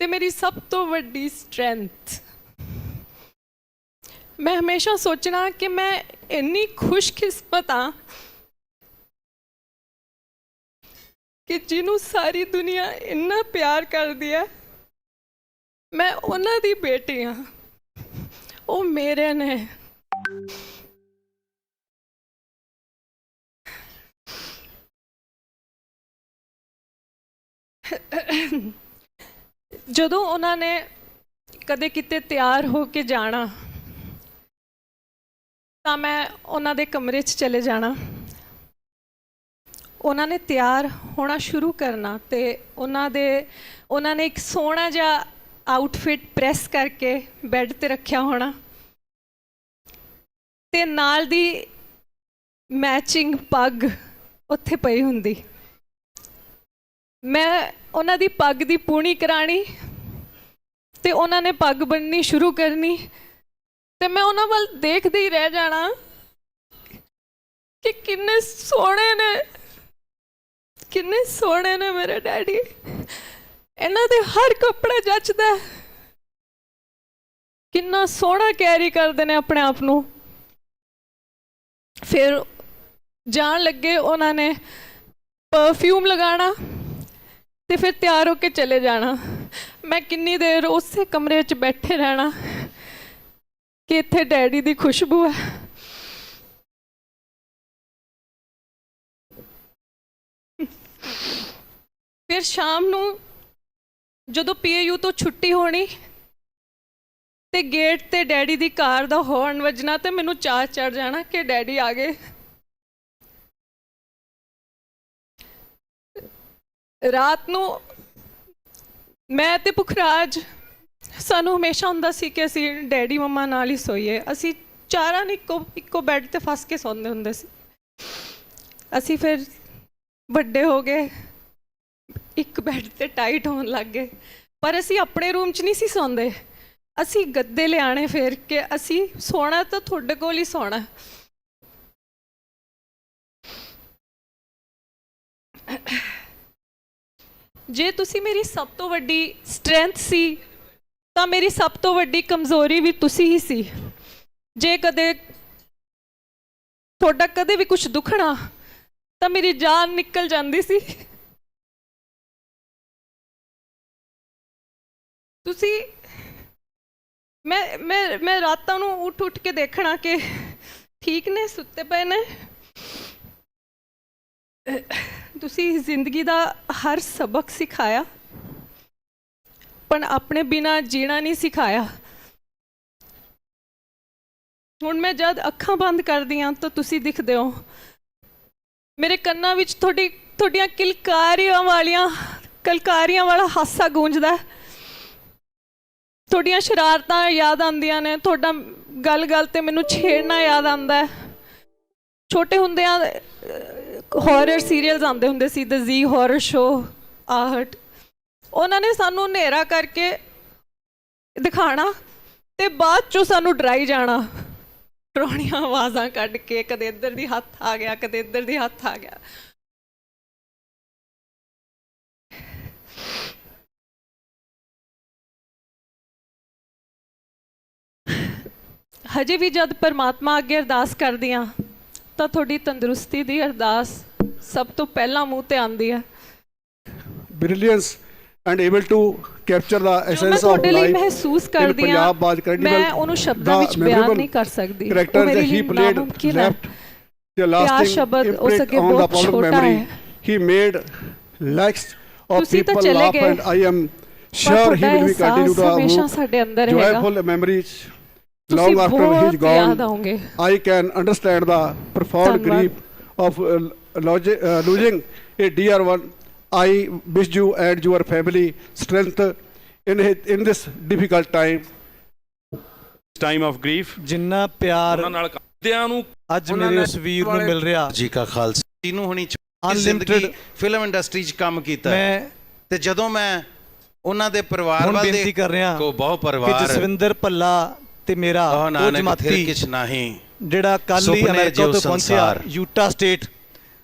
ਤੇ ਮੇਰੀ ਸਭ ਤੋਂ ਵੱਡੀ ਸਟਰੈਂਥ ਮੈਂ ਹਮੇਸ਼ਾ ਸੋਚਣਾ ਕਿ ਮੈਂ ਇੰਨੀ ਖੁਸ਼ਕਿਸਮਤ ਹਾਂ ਕਿ ਜਿਹਨੂੰ ਸਾਰੀ ਦੁਨੀਆ ਇੰਨਾ ਪਿਆਰ ਕਰਦੀ ਹੈ, ਮੈਂ ਉਹਨਾਂ ਦੀ ਬੇਟੀ ਹਾਂ। ਉਹ ਮੇਰੇ ਨੇ। ਜਦੋਂ ਉਹਨਾਂ ਨੇ ਕਦੇ ਕਿਤੇ ਤਿਆਰ ਹੋ ਕੇ ਜਾਣਾ, ਤਾਂ ਮੈਂ ਉਹਨਾਂ ਦੇ ਕਮਰੇ 'ਚ ਚਲੇ ਜਾਣਾ। ਉਹਨਾਂ ਨੇ ਤਿਆਰ ਹੋਣਾ ਸ਼ੁਰੂ ਕਰਨਾ ਤੇ ਉਹਨਾਂ ਦੇ, ਉਹਨਾਂ ਨੇ ਇੱਕ ਸੋਹਣਾ ਜਿਹਾ ਆਊਟਫਿਟ ਪ੍ਰੈਸ ਕਰਕੇ ਬੈੱਡ ਤੇ ਰੱਖਿਆ ਹੋਣਾ ਤੇ ਨਾਲ ਦੀ ਮੈਚਿੰਗ ਪੱਗ ਉੱਥੇ ਪਈ ਹੁੰਦੀ। ਮੈਂ ਉਹਨਾਂ ਦੀ ਪੱਗ ਦੀ ਪੂਣੀ ਕਰਾਣੀ ਤੇ ਉਹਨਾਂ ਨੇ ਪੱਗ ਬੰਨਣੀ ਸ਼ੁਰੂ ਕਰਨੀ ਤੇ ਮੈਂ ਉਹਨਾਂ ਵੱਲ ਦੇਖਦੇ ਹੀ ਰਹਿ ਜਾਣਾ ਕਿ ਕਿੰਨੇ ਸੋਹਣੇ ਨੇ, ਕਿੰਨੇ ਸੋਹਣੇ ਨੇ ਮੇਰੇ ਡੈਡੀ। ਇਹਨਾਂ ਦੇ ਹਰ ਕੱਪੜਾ ਜੱਚਦਾ ਕਿੰਨਾ ਸੋਹਣਾ ਕੈਰੀ ਕਰਦੇ ਨੇ ਆਪਣੇ ਆਪ ਨੂੰ। ਫਿਰ ਜਾਣ ਲੱਗੇ ਉਹਨਾਂ ਨੇ ਪਰਫਿਊਮ ਲਗਾਉਣਾ। ਤੇ ਫਿਰ ਤਿਆਰ ਹੋ ਕੇ ਚਲੇ ਜਾਣਾ। ਮੈਂ ਕਿੰਨੀ ਦੇਰ ਉਸੇ ਕਮਰੇ ਵਿੱਚ ਬੈਠੇ ਰਹਿਣਾ ਕਿ ਇੱਥੇ ਡੈਡੀ ਦੀ ਖੁਸ਼ਬੂ ਹੈ। ਫਿਰ ਸ਼ਾਮ ਨੂੰ ਜਦੋਂ ਪੀਏਯੂ ਤੋਂ ਛੁੱਟੀ ਹੋਣੀ ਤੇ ਗੇਟ ਤੇ ਡੈਡੀ ਦੀ ਕਾਰ ਦਾ ਹੌਰਨ ਵੱਜਣਾ ਤੇ ਮੈਨੂੰ ਚਾਹ ਚੜ ਜਾਣਾ ਕਿ ਡੈਡੀ ਆ ਗਏ। ਰਾਤ ਨੂੰ ਮੈਂ ਤੇ ਪੁਖਰਾਜ ਸਾਨੂੰ ਹਮੇਸ਼ਾ ਹੁੰਦਾ ਸੀ ਕਿ ਅਸੀਂ ਡੈਡੀ ਮਮਾ ਨਾਲ ਹੀ ਸੋਈਏ। ਅਸੀਂ ਚਾਰਾਂ ਨੇ ਇੱਕੋ ਇੱਕੋ ਬੈੱਡ ਤੇ ਫਸ ਕੇ ਸੌਂਦੇ ਹੁੰਦੇ ਸੀ। ਅਸੀਂ ਫਿਰ ਵੱਡੇ ਹੋ ਗਏ, ਇੱਕ ਬੈੱਡ ਤੇ ਟਾਈਟ ਹੋਣ ਲੱਗ ਗਏ। ਪਰ ਅਸੀਂ ਆਪਣੇ ਰੂਮ 'ਚ ਨਹੀਂ ਸੀ ਸੌਂਦੇ। ਅਸੀਂ ਗੱਦੇ ਲਿਆਣੇ ਫਿਰ ਕਿ ਅਸੀਂ ਸੋਣਾ ਤਾਂ ਤੁਹਾਡੇ ਕੋਲ ਹੀ ਸੋਣਾ। ਜੇ ਤੁਸੀਂ ਮੇਰੀ ਸਭ ਤੋਂ ਵੱਡੀ ਸਟਰੈਂਥ ਸੀ, ਤਾਂ ਮੇਰੀ ਸਭ ਤੋਂ ਵੱਡੀ ਕਮਜ਼ੋਰੀ ਵੀ ਤੁਸੀਂ ਹੀ ਸੀ। ਜੇ ਕਦੇ ਤੁਹਾਡਾ ਕਦੇ ਵੀ ਕੁਝ ਦੁਖਣਾ, ਤਾਂ ਮੇਰੀ ਜਾਨ ਨਿਕਲ ਜਾਂਦੀ ਸੀ। ਤੁਸੀਂ, ਮੈਂ ਮੈਂ ਮੈਂ ਰਾਤਾਂ ਨੂੰ ਉੱਠ ਉੱਠ ਕੇ ਦੇਖਣਾ ਕਿ ਠੀਕ ਨੇ, ਸੁੱਤੇ ਪਏ ਨੇ। ਤੁਸੀਂ ਜ਼ਿੰਦਗੀ ਦਾ ਹਰ ਸਬਕ ਸਿਖਾਇਆ? ਪਰ ਆਪਣੇ ਬਿਨਾ ਜੀਣਾ ਨਹੀਂ ਸਿਖਾਇਆ। ਹੁਣ ਮੈਂ ਜਦ ਅੱਖਾਂ ਬੰਦ ਕਰਦੀ ਹਾਂ ਤਾਂ ਤੁਸੀਂ ਦਿਖਦੇ ਹੋ। ਮੇਰੇ ਕੰਨਾਂ ਵਿੱਚ ਤੁਹਾਡੀ, ਤੁਹਾਡੀਆਂ ਕਿਲਕਾਰੀਆਂ ਵਾਲੀਆਂ, ਕਲਕਾਰੀਆਂ ਵਾਲਾ ਹਾਸਾ ਗੂੰਜਦਾ ਹੈ। ਤੁਹਾਡੀਆਂ ਸ਼ਰਾਰਤਾਂ ਯਾਦ ਆਉਂਦੀਆਂ ਨੇ, ਤੁਹਾਡਾ ਗੱਲ ਗੱਲ ਤੇ ਮੈਨੂੰ ਛੇੜਨਾ ਯਾਦ ਆਉਂਦਾ ਹੈ। ਛੋਟੇ ਹੁੰਦਿਆਂ ਹਾਰਰ ਸੀਰੀਅਲਸ ਆਉਂਦੇ ਹੁੰਦੇ ਸੀ ਦ ਜ਼ੀ ਹਾਰਰ ਸ਼ੋ ਆਹਟ। ਉਹਨਾਂ ਨੇ ਸਾਨੂੰ ਹਨੇਰਾ ਕਰਕੇ ਦਿਖਾਣਾ ਤੇ ਬਾਅਦ ਚੋਂ ਸਾਨੂੰ ਡਰਾਈ ਜਾਣਾ। ਡਰਾਉਣੀਆਂ ਆਵਾਜ਼ਾਂ ਕੱਢ ਕੇ, ਕਦੇ ਇੱਧਰ ਦੀ ਹੱਥ ਆ ਗਿਆ, ਕਦੇ ਇੱਧਰ ਦੀ ਹੱਥ ਆ ਗਿਆ। ਹਜੇ ਵੀ ਜਦ ਪਰਮਾਤਮਾ ਅੱਗੇ ਅਰਦਾਸ ਕਰਦੀ ਹਾਂ ਤਾਂ ਤੁਹਾਡੀ ਤੰਦਰੁਸਤੀ ਦੀ ਅਰਦਾਸ ਸਭ ਤੋਂ ਪਹਿਲਾਂ ਮੂੰਹ ਤੇ ਆਉਂਦੀ ਹੈ brilliance and able to capture the ਜੋ ਮੈਂ essence of ਤੁਹਾਡੇ ਲਈ life ਮਹਿਸੂਸ ਕਰਦੀ ਹਾਂ. ਮੈਂ ਉਹਨੂੰ ਸ਼ਬਦਾਂ ਵਿੱਚ ਬਿਆਨ ਨਹੀਂ ਕਰ ਸਕਦੀ played ਨਾਮੁਮਕਿਨ ਹੈ left the ਪਿਆਰ lasting ਸ਼ਬਦ ਉਸ ਅੱਗੇ ਬਹੁਤ ਛੋਟਾ. ਹੈ ਤਾਂ ਚਲੇ laugh ਗਏ, and I am ਪਰ sure he ਤੁਹਾਡਾ will be continue ਅਹਿਸਾਸ to ਹਮੇਸ਼ਾ ਸਾਡੇ ਅੰਦਰ ਹੈਗਾ joyful memories ਬਹੁਤ I can understand the profound ਧੰਨਵਾਦ। grief of uh, logi- uh, losing a dear one. I wish you and your family strength in, in this difficult time. Time of grief ਜਿੰਨਾ ਪਿਆਰ ਉਹਨਾਂ ਨਾਲ ਕਾਦਿਆਂ ਨੂੰ ਅੱਜ ਮੇਰੇ ਉਸ ਵੀਰ ਨੂੰ ਮਿਲ ਰਿਹਾ ਜੀ ਕਾ ਖਾਲਸਾ ਜਿਹਨੂੰ ਹੁਣੀ ਜ਼ਿੰਦਗੀ ਫਿਲਮ ਇੰਡਸਟਰੀ 'ਚ ਕੰਮ ਕੀਤਾ। ਮੈਂ ਤੇ ਜਦੋਂ ਮੈਂ ਉਹਨਾਂ ਦੇ ਪਰਿਵਾਰ ਵੱਲ ਬੇਨਤੀ ਕਰ ਰਿਹਾ ਕੋ ਬਹੁ ਕਿ ਪਰਿਵਾਰ ਜਸਵਿੰਦਰ ਭੱਲਾ ਤੇ ਮੇਰਾ ਉਹ ਨਾਨਕ ਫਿਰ ਜਮਾਤੀ ਕਿਛ ਨਹੀਂ ਜਿਹੜਾ ਕੱਲ ਹੀ ਸੁਪਨੇ ਅਮਰੀਕਾ ਜਿਉ ਤੋਂ ਪਹੁੰਚਿਆ ਸੰਸਾਰ। ਯੂਟਾ ਸਟੇਟ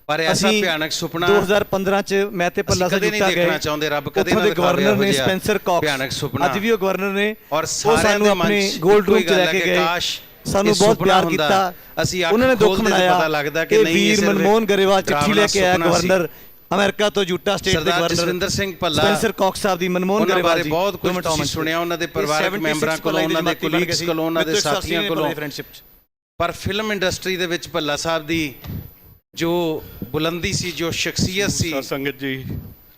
ਪਰ ਐਸਾ ਅਸੀਂ ਭਿਆਨਕ ਸੁਪਨਾ 2015 ਚ ਮੈਂ ਤੇ ਭੱਲਾ ਅਸੀਂ ਕਦੇ ਦੇਖਣਾ ਚਾਹੁੰਦੇ, ਰੱਬ ਕਦੇ ਉੱਥੋਂ ਨਾ ਦੇ ਦਿਖਾਵੇ ਗਵਰਨਰ ਨੇ ਜਿਹਾ ਸਪੈਂਸਰ ਕਾਕਸ ਭਿਆਨਕ ਸੁਪਨਾ। ਅੱਜ ਵੀ ਉਹ ਗਵਰਨਰ ਨੇ ਔਰ ਉਹ ਸਾਰਿਆਂ ਸਾਨੂੰ ਦੇ ਆਪਣੇ ਮਨ 'ਚ ਗੋਲਡ ਇੱਕੋ ਚ ਹੀ ਲੈ ਗੱਲ ਕੇ ਹੈ ਕਿ ਗਏ ਕਾਸ਼ ਸਾਨੂੰ ਇਹ ਬਹੁਤ ਸੁਪਨਾ ਪਿਆਰ ਹੁੰਦਾ। ਕੀਤਾ ਅਸੀਂ ਅੱਖ ਉਹਨਾਂ ਨੇ ਦੁੱਖ ਖੋਲ੍ਹਦੇ ਤੇ ਮਨਾਇਆ ਪਤਾ ਲੱਗਦਾ ਕਿ ਇਹ ਨਹੀਂ, ਇਹ ਵੀਰ ਸਿਰਫ ਮਨਮੋਹਨ ਗਰੇਵਾਲ ਚਿੱਠੀ ਡਰਾਵਣਾ ਲੈ ਕੇ ਆਇਆ ਸੁਪਨਾ ਸੀ। ਗਵਰਨਰ ਅਮਰੀਕਾ ਤੋਂ ਯੂਟਾ ਸਟੇਟ ਦੇ governor Jaswinder Singh Bhalla Spencer Cox sahib ਦੀ ਮਨਮੋਹਨ ਗਰੇਵਾਲ ਬਾਰੇ ਜੀ ਬਹੁਤ ਕੁਝ ਤੁਸੀਂ। ਸੁਣਿਆ ਉਹਨਾਂ ਦੇ ਪਰਿਵਾਰਕ 76 ਮੈਂਬਰਾਂ ਕੋਲੋਂ, ਉਹਨਾਂ ਦੇ ਜਮਾਤੀ ਬਣ ਗਏ colleagues ਸੀ। ਕੋਲੋਂ, ਉਹਨਾਂ ਦੇ ਸਾਥੀਆਂ ਕੋਲੋਂ। ਪਰ ਫਿਲਮ ਇੰਡਸਟਰੀ ਦੇ ਵਿੱਚ ਭੱਲਾ ਸਾਹਿਬ ਦੀ ਜੋ ਬੁਲੰਦੀ ਸੀ ਜੋ ਸ਼ਖਸੀਅਤ ਸੀ ਸੰਗਤ ਜੀ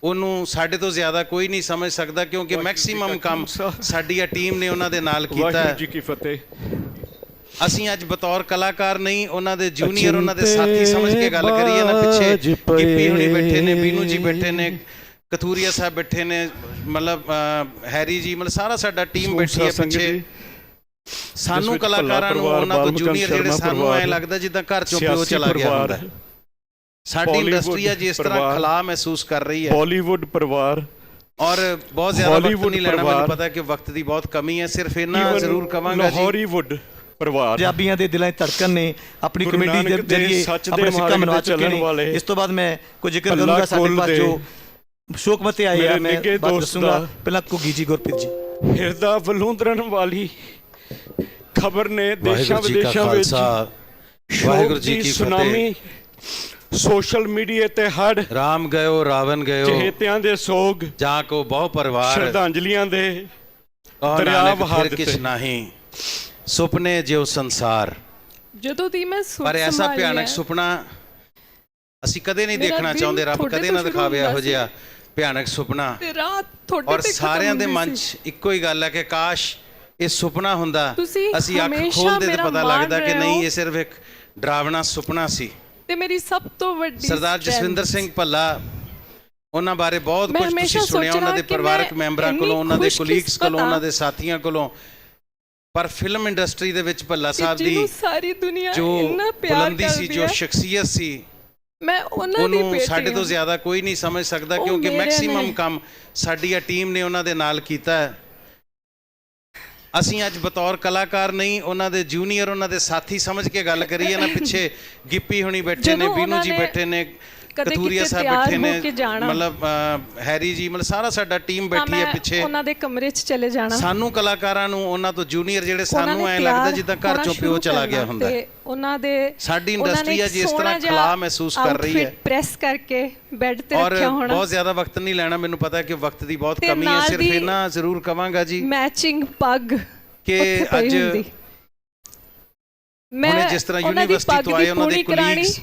ਉਹਨੂੰ ਸਾਡੇ ਤੋਂ ਜ਼ਿਆਦਾ ਕੋਈ ਨਹੀਂ ਸਮਝ ਸਕਦਾ ਕਿਉਂਕਿ ਮੈਕਸਿਮਮ ਕੰਮ। ਸਾਡੀ ਆ ਟੀਮ ਨੇ ਉਹਨਾਂ ਦੇ ਨਾਲ ਕੀਤਾ ਵਾਹਿਗੁਰੂ ਹੈ। ਜੀ ਕੀ ਫਤਿਹ ਅਸੀਂ ਅੱਜ ਬਤੌਰ ਕਲਾਕਾਰ ਨਹੀਂ ਉਹਨਾਂ ਦੇ ਜੂਨੀਅਰ ਉਹਨਾਂ ਦੇ ਸਾਥੀ ਸਮਝ ਕੇ ਗੱਲ ਕਰੀਏ ਨਾ ਪਿੱਛੇ ਗਿੱਪੀ ਹੁਣੀ ਬੈਠੇ ਨੇ ਬੀਨੂ ਜੀ ਬੈਠੇ ਨੇ ਕਥੂਰੀਆ ਸਾਹਿਬ ਬੈਠੇ ਨੇ ਮਤਲਬ ਹੈਰੀ ਜੀ ਮਤਲਬ ਸਾਰਾ ਸਾਡਾ ਟੀਮ ਬੈਠੀ ਹੈ ਪਿੱਛੇ। ਸਾਨੂੰ ਕਲਾਕਾਰਾਂ ਨੂੰ ਉਹਨਾਂ ਤੋਂ ਜੂਨੀਅਰ ਜਿਹੜੇ ਸਾਨੂੰ ਐ ਲੱਗਦਾ ਜਿੱਦਾਂ ਘਰ ਚੋਂ ਪਿਓ ਚਲਾ ਗਿਆ ਹੁੰਦਾ। ਸਾਡੀ ਇੰਡਸਟਰੀ ਅੱਜ ਇਸ ਤਰ੍ਹਾਂ ਖਲਾ ਮਹਿਸੂਸ ਕਰ ਰਹੀ ਹੈ। ਬਾਲੀਵੁੱਡ ਪਰਿਵਾਰ। ਔਰ ਬਹੁਤ ਜ਼ਿਆਦਾ ਵਕਤ ਹਾਲੀਵੁੱਡ ਨਹੀਂ ਲੈਣਾ ਮੈਨੂੰ ਪਤਾ ਕਿ ਵਕਤ ਦੀ ਬਹੁਤ ਕਮੀ ਹੈ ਸਿਰਫ ਇਹਨਾਂ ਜ਼ਰੂਰ ਕਵਾਂਗਾ ਜੀ। ਲਾਹੌਰੀਵੁੱਡ ਪਰਿਵਾਰ ਪੰਜਾਬੀਆਂ ਦੇ ਦਿਲਾਂ 'ਚ ਧੜਕਣ ਨੇ ਆਪਣੀ ਕਮੇਟੀ ਦੇ ਜਰੀਏ ਆਪਣੇ ਸਿੱਕਾ ਮਨਵਾ ਚੱਲਣ ਨੇ। ਵਾਲੇ ਇਸ ਤੋਂ ਬਾਅਦ ਮੈਂ ਕੁਝ ਜ਼ਿਕਰ ਕਰੂੰਗਾ ਸਾਡੇ ਪਾਸ ਜੋ ਸ਼ੋਕਮਤੇ ਆਏ ਆ ਮੈਂ ਬਾਤ ਦੱਸੂੰਗਾ। ਪਹਿਲਾਂ ਘੁੱਗੀ ਜੀ ਗੁਰਪ੍ਰੀਤ ਜੀ। ਹਿਰਦਾ ਵਲੂੰਦਰਨ ਵਾਲੀ ਖਬਰ ਨੇ ਦੇਸ਼ਾਂ ਵਿਦੇਸ਼ਾਂ ਵਿੱਚ ਵਾਹਿਗੁਰੂ ਜੀ ਕੀ ਸੁਨਾਮੀ ਸੋਸ਼ਲ ਮੀਡੀਆ ਤੇ ਹੜ ਰਾਮ ਗਇਓ ਰਾਵਨ ਗਇਓ। ਚਹੇਤਿਆਂ ਦੇ ਸੋਗ। ਜਾਂ ਕੋ ਬਹੁ ਪਰਿਵਾਰ। ਸ਼ਰਧਾਂਜਲੀਆਂ ਦੇ ਦਰਿਆ ਨਾਨਕ ਵਹਾ ਫਿਰ ਕਿਛ ਦਿੱਤੇ। ਨਹੀਂ। ਸੁਪਨੇ ਜਿਉ ਸੰਸਾਰ ਜਦੋਂ ਦੀ ਮੈਂ ਸੁਣ ਪਰ ਐਸਾ ਭਿਆਨਕ ਸੁਪਨਾ ਅਸੀਂ ਕਦੇ ਨਹੀਂ ਦੇਖਣਾ ਚਾਹੁੰਦੇ ਰੱਬ ਕਦੇ ਨਾ ਦਿਖਾਵੇ ਇਹੋ ਜਿਹਾ ਭਿਆਨਕ ਸੁਪਨਾ ਤੇ ਰਾਤ ਤੁਹਾਡੇ ਤੇ ਸਾਰਿਆਂ ਦੇ ਮਨ। 'ਚ ਇੱਕੋ ਹੀ ਗੱਲ ਹੈ ਕਿ ਕਾਸ਼ ਇਹ ਸੁਪਨਾ ਹੁੰਦਾ ਅਸੀਂ ਅੱਖ ਖੋਲਦੇ ਤੇ ਪਤਾ ਲੱਗਦਾ ਕਿ ਨਹੀਂ। ਇਹ ਸਿਰਫ ਇੱਕ ਡਰਾਵਣਾ ਸੁਪਨਾ ਸੀ ਤੇ ਮੇਰੀ ਸਭ ਤੋਂ ਵੱਡੀ ਸਰਦਾਰ ਜਸਵਿੰਦਰ ਸਿੰਘ ਭੱਲਾ ਉਹਨਾਂ ਬਾਰੇ ਬਹੁਤ ਕੁਝ ਤੁਸੀਂ ਸੁਣਿਆ ਉਹਨਾਂ ਦੇ ਪਰਿਵਾਰਕ ਮੈਂਬਰਾਂ ਕੋਲੋਂ ਉਹਨਾਂ ਦੇ ਕੋਲੀਗਸ ਕੋਲੋਂ ਉਹਨਾਂ। ਦੇ ਸਾਥੀਆਂ ਕੋਲੋਂ ਪਰ ਫਿਲਮ ਇੰਡਸਟਰੀ ਦੇ ਵਿੱਚ ਭੱਲਾ ਸਾਹਿਬ ਦੀ ਸਾਰੀ ਦੁਨੀਆ ਇੰਨਾ ਪਿਆਰ ਬੁਲੰਦੀ ਸੀ ਕਰਦੀ ਜੋ ਸ਼ਖਸੀਅਤ ਸੀ ਮੈਂ ਉਹਨਾਂ ਦੀ ਬੇਟੀ ਸਾਡੇ ਤੋਂ। ਜ਼ਿਆਦਾ ਕੋਈ ਨਹੀਂ ਸਮਝ ਸਕਦਾ ਕਿਉਂਕਿ ਮੈਕਸਿਮਮ। ਕੰਮ ਸਾਡੀ ਆ ਟੀਮ ਨੇ ਉਹਨਾਂ ਦੇ ਨਾਲ ਕੀਤਾ ਹੈ ਅਸੀਂ ਅੱਜ ਬਤੌਰ ਕਲਾਕਾਰ ਨਹੀਂ ਉਹਨਾਂ ਦੇ ਜੂਨੀਅਰ ਉਹਨਾਂ ਦੇ ਸਾਥੀ ਸਮਝ ਕੇ ਗੱਲ ਕਰੀਏ ਨਾ ਪਿੱਛੇ ਗਿੱਪੀ ਹੁਣੀ ਬੈਠੇ ਨੇ ਬੀਨੂ ਜੀ ਬੈਠੇ ਨੇ ਕਦੇ ਕਿਤੇ ਸਾਹਿਬ ਤਿਆਰ ਬੈਠੇ ਹੋ ਨੇ ਕੇ ਜਾਣਾ। ਮਤਲਬ ਹੈਰੀ ਜੀ ਮਤਲਬ ਸਾਰਾ ਸਾਡਾ ਟੀਮ ਬੈਠੀ ਹੈ ਪਿੱਛੇ। ਉਹਨਾਂ ਦੇ ਕਮਰੇ 'ਚ ਚਲੇ ਜਾਣਾ। ਸਾਨੂੰ ਕਲਾਕਾਰਾਂ ਨੂੰ ਉਹਨਾਂ ਤੋਂ ਜੂਨੀਅਰ ਜਿਹੜੇ ਸਾਨੂੰ ਐ ਲੱਗਦਾ ਜਿੱਦਾਂ ਘਰ ਚੋਂ ਪਿਓ ਚਲਾ ਗਿਆ ਹੁੰਦਾ ਉਹਨਾਂ ਦੇ ਸਾਡੀ ਇੰਡਸਟਰੀ ਇਸ ਸੋਹਣਾ ਤਰ੍ਹਾਂ ਖਲਾ ਮਹਿਸੂਸ ਕਰ ਰਹੀ ਹੈ। ਪ੍ਰੈਸ ਕਰਕੇ ਬੈੱਡ ਤੇ ਔਰ ਰੱਖਿਆ ਹੋਣਾ। ਬਹੁਤ ਜ਼ਿਆਦਾ ਵਕਤ ਨਹੀਂ ਲੈਣਾ ਮੈਨੂੰ ਪਤਾ ਹੈ ਕਿ ਵਕਤ ਦੀ ਬਹੁਤ ਕਮੀ ਹੈ। ਸਿਰਫ ਇਹਨਾਂ ਜ਼ਰੂਰ ਕਵਾਂਗਾ ਜੀ ਮੈਚਿੰਗ ਪੱਗ ਕਿ ਅੱਜ। ਮੈਂ ਜਿਸ ਤਰ੍ਹਾਂ ਯੂਨੀਵਰਸਿਟੀ ਤੋਂ ਆਏ ਉਹਨਾਂ ਦੇ ਕੁਲੀਗਸ